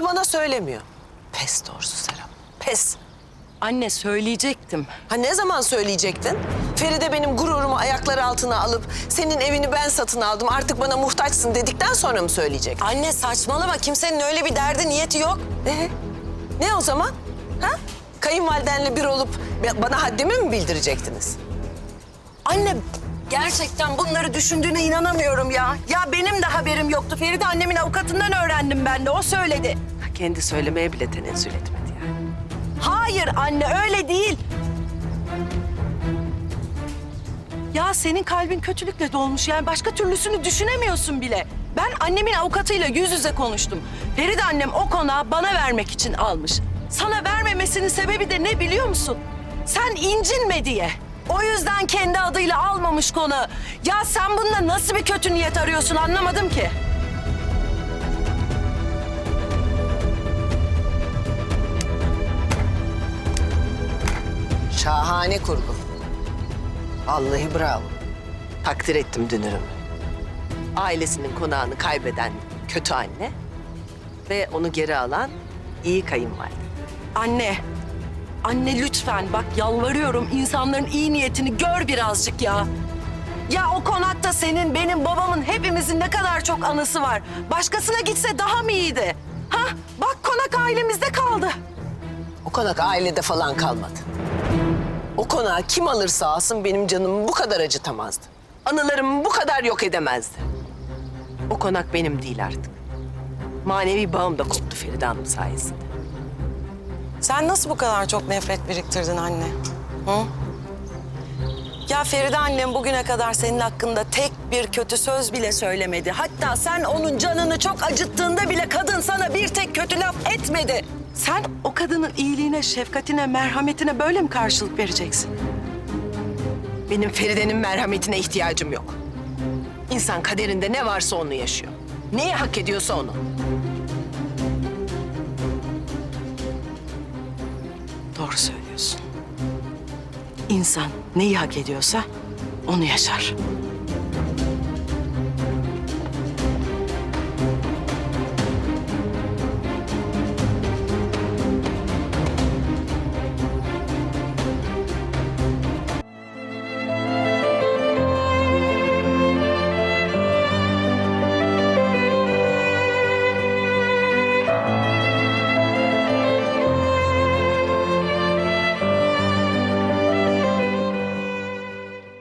Ve bana söylemiyor. Pes doğrusu Serap. Pes. Anne söyleyecektim. Ha ne zaman söyleyecektin? Feride benim gururumu ayakları altına alıp senin evini ben satın aldım artık bana muhtaçsın dedikten sonra mı söyleyecektin? Anne saçmalama kimsenin öyle bir derdi niyeti yok. Ee, ne o zaman? Ha? Kayınvalidenle bir olup bana haddimi mi bildirecektiniz? Anne gerçekten bunları düşündüğüne inanamıyorum ya. Ya benim de haberim yoktu. Feride annemin avukatından öğrendim ben de o söyledi. Kendi söylemeye bile tenezzül etmedi yani. Hayır anne öyle değil. Ya senin kalbin kötülükle dolmuş yani başka türlüsünü düşünemiyorsun bile. Ben annemin avukatıyla yüz yüze konuştum. Feride annem o konağı bana vermek için almış. Sana vermemesinin sebebi de ne biliyor musun? Sen incinme diye. O yüzden kendi adıyla almamış konağı. Ya sen bununla nasıl bir kötü niyet arıyorsun anlamadım ki. Şahane kurgu. Vallahi bravo. Takdir ettim dünürümü. Ailesinin konağını kaybeden kötü anne ve onu geri alan iyi kayınvalide. Anne, anne lütfen bak yalvarıyorum insanların iyi niyetini gör birazcık ya. Ya o konakta senin, benim, babamın hepimizin ne kadar çok anısı var. Başkasına gitse daha mı iyiydi? Ha? Bak konak ailemizde kaldı. O konak ailede falan kalmadı. O konağı kim alırsa alsın benim canımı bu kadar acıtamazdı. Anılarımı bu kadar yok edemezdi. O konak benim değil artık. Manevi bağım da koptu Feride Hanım sayesinde. Sen nasıl bu kadar çok nefret biriktirdin anne? Hı? Ya Feride annem bugüne kadar senin hakkında tek bir kötü söz bile söylemedi. Hatta sen onun canını çok acıttığında bile kadın sana bir tek kötü laf etmedi. Sen o kadının iyiliğine, şefkatine, merhametine böyle mi karşılık vereceksin? Benim Feride'nin merhametine ihtiyacım yok. İnsan kaderinde ne varsa onu yaşıyor. Neyi hak ediyorsa onu. Doğru söylüyorsun. İnsan neyi hak ediyorsa onu yaşar.